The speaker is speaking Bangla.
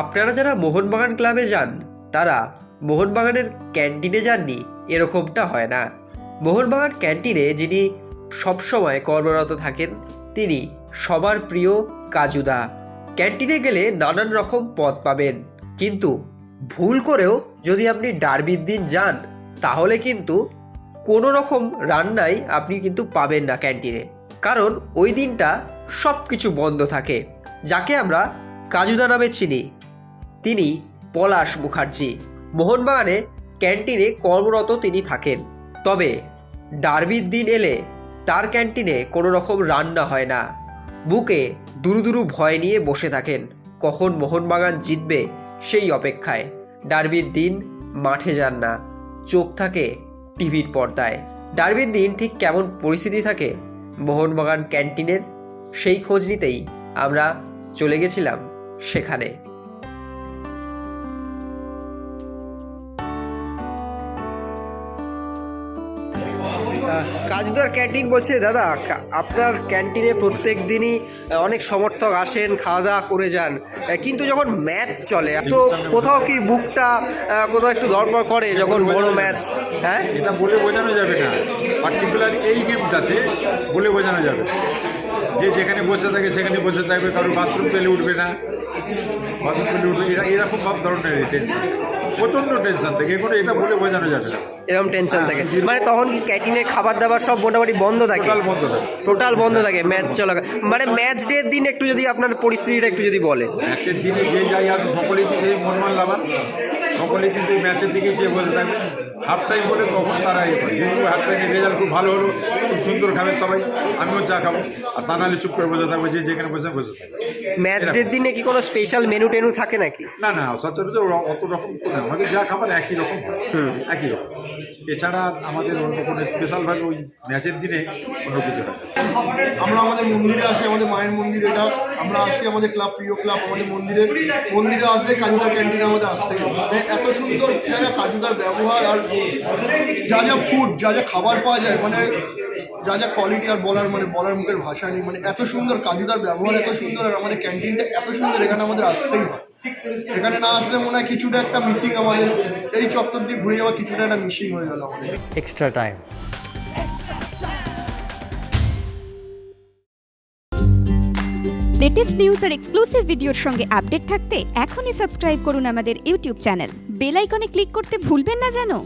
আপনারা যারা মোহনবাগান ক্লাবে যান, তারা মোহনবাগানের ক্যান্টিনে যাননি, এরকমটা হয় না। মোহনবাগান ক্যান্টিনে যিনি সবসময় কর্মরত থাকেন, তিনি সবার প্রিয় কাজুদা। ক্যান্টিনে গেলে নানান রকম পদ পাবেন, কিন্তু ভুল করেও যদি আপনি ডার্বির দিন যান, তাহলে কিন্তু কোনো রকম রান্নাই আপনি কিন্তু পাবেন না ক্যান্টিনে। কারণ ওই দিনটা সব কিছু বন্ধ থাকে, যাকে আমরা কাজুদা নামে চিনি। তিনি পলাশ মুখার্জি। মোহনবাগানে ক্যান্টিনে কর্মরত তিনি থাকেন। তবে ডার্বির দিন এলে তার ক্যান্টিনে কোনো রকম রান্না হয় না। বুকে দুরু দুরু ভয় নিয়ে বসে থাকেন। কখন মোহনবাগান জিতবে সেই অপেক্ষায় ডার্বির দিন মাঠে যান না। চোখ থাকে টিভির পর্দায়। ডার্বির দিন ঠিক কেমন পরিস্থিতি থাকে মোহনবাগান ক্যান্টিনের সেই খোঁজ নিতেই আমরা চলে গেছিলাম সেখানে। কাজুদার ক্যান্টিন বলছে, দাদা আপনার ক্যান্টিনে প্রত্যেক দিনই অনেক সমর্থক আসেন খাওয়া দাওয়া করে যান। কিন্তু যখন ম্যাচ চলে, তো কোথাও কি বুকটা কোথাও একটু দরবার করে যখন বড় ম্যাচ? হ্যাঁ? এটা বলে বোঝানো যাবে না। পার্টিকুলার এই গেমটাতে বলে বোঝানো যাবে। যে যেখানে বসে থাকে, সেখানে বসে থাকবে। কারোর বাথরুম পেলে উঠবে না। বাথরুম পেলে উঠবে এরা এরকম সব ধরনের প্রচণ্ড টেনশন থাকে এগুলো এটা বলে বোঝানো যাবে না। এরকম টেনশন হ্যাঁ, থাকে। মানে তখন কি ক্যান্টিনের খাবার দাবার সব মোটামুটি বন্ধ থাকে? টোটাল বন্ধ থাকে। টোটাল বন্ধ থাকে ম্যাচ চলা মানে ম্যাচ ডে দিন একটু যদি আপনার পরিস্থিতিটা একটু যদি বলে। ম্যাচের দিনে যে যাই আসে সকলেই কিন্তু এই মনমান লাভান সকলেই কিন্তু এই ম্যাচের দিকে চেয়ে বসে থাকবে। হাফ টাইম বলে তখন তারা ইয়ে করে। যেহেতু হাফ টাইমের রেজাল্ট খুব ভালো হলো খুব সুন্দর খাবে সবাই আমিও চা খাব। আর তা নাহলে চুপ করে বসে থাকব যে যেখানে বসে বসে থাকবে। ম্যাচ ডে দিনে কি কোনো স্পেশাল মেনু টেনু থাকে নাকি? না না সচরাচর অত রকম তো না। আমাদের যা খাবার একই রকম হয়। একই রকম। এছাড়া আমাদের অন্য কোনো স্পেশালভাবে ওই ম্যাচের দিনে অন্য কিছু হয় আমরা আমাদের মন্দিরে আসি আমাদের মায়ের মন্দির এটা আমরা আসি আমাদের ক্লাব প্রিয় ক্লাব আমাদের মন্দিরে। মন্দিরে আসলে কাজুদার ক্যান্টিনে আমাদের আসতে হবে। মানে এত সুন্দর কাজুদার ব্যবহার আর যা যা ফুড যা যা খাবার পাওয়া যায় মানে যা যা কোয়ালিটি আর বলার মানে বলার মুখের ভাষা নেই মানে এত সুন্দর কাজুদার ব্যবহার এত সুন্দর আর আমাদের ক্যান্টিনটা এত সুন্দর এখানে আমাদের আসতেই হয়। এখানে না আসলে মনে হয় কিছুটা একটা মিসিং আমাদের এই চত্বর দিয়ে ঘুরে যাওয়া কিছুটা একটা মিসিং হয়ে গেল আমাদের। এক্সট্রা টাইম লেটেস্ট নিউজ আর এক্সক্লুসিভ ভিডিওর সঙ্গে আপডেট থাকতে এখনই সাবস্ক্রাইব করুন আমাদের ইউটিউব চ্যানেল বেল আইকনে ক্লিক করতে ভুলবেন না জানো?